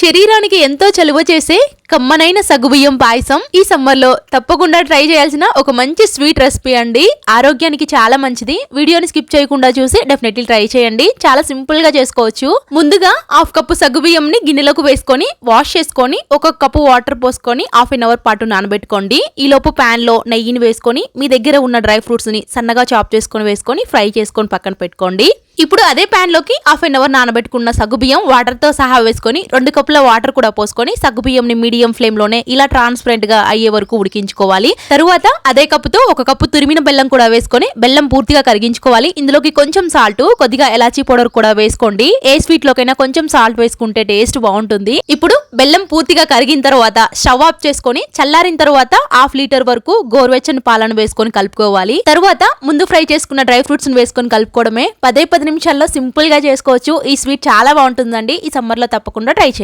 శరీరానికి ఎంతో చలువ చేసే కమ్మనైన సగ్గుబియ్యం పాయసం ఈ సమ్మర్లో తప్పకుండా ట్రై చేయాల్సిన ఒక మంచి స్వీట్ రెసిపీ అండి. ఆరోగ్యానికి చాలా మంచిది. వీడియోని స్కిప్ చేయకుండా చూసి డెఫినెట్లీ ట్రై చేయండి. చాలా సింపుల్గా చేసుకోవచ్చు. ముందుగా హాఫ్ కప్పు సగ్గుబియ్యం ని గిన్నెలోకి వేసుకొని వాష్ చేసుకొని ఒక కప్పు వాటర్ పోసుకొని హాఫ్ అన్ అవర్ పాటు నానబెట్టుకోండి. ఈ లోపు ప్యాన్లో నెయ్యిని వేసుకొని మీ దగ్గర ఉన్న డ్రై ఫ్రూట్స్ని సన్నగా చాప్ చేసుకొని వేసుకొని ఫ్రై చేసుకొని పక్కన పెట్టుకోండి. ఇప్పుడు అదే పాన్లోకి హాఫ్ అన్ అవర్ నానబెట్టుకున్న సగ్గుబియ్యం వాటర్తో సహా వేసుకొని రెండు కప్పుల వాటర్ కూడా పోసుకొని సగ్గుబియ్యంని మీడియం ఫ్లేమ్లోనే ఇలా ట్రాన్స్పరెంట్గా అయ్యే వరకు ఉడికించుకోవాలి. తరువాత అదే కప్పుతో ఒక కప్పు తురిమిన బెల్లం కూడా వేసుకొని బెల్లం పూర్తిగా కరిగించుకోవాలి. ఇందులోకి కొంచెం సాల్ట్ కొద్దిగా ఎలాచీ పౌడర్ కూడా వేసుకోండి. ఏ స్వీట్ లోకైనా కొంచెం సాల్ట్ వేసుకుంటే టేస్ట్ బాగుంటుంది. ఇప్పుడు బెల్లం పూర్తిగా కరిగిన తర్వాత స్టవ్ ఆఫ్ చేసుకొని చల్లారిన తర్వాత హాఫ్ లీటర్ వరకు గోరువెచ్చని పాలను వేసుకొని కలుపుకోవాలి. తర్వాత ముందు ఫ్రై చేసుకున్న డ్రై ఫ్రూట్స్ వేసుకొని కలుపుకోవడమే. పదే పది నిమిషాల్లో సింపుల్గా చేసుకోవచ్చు. ఈ స్వీట్ చాలా బాగుంటుందండి. ఈ సమ్మర్లో తప్పకుండా ట్రై చేయండి.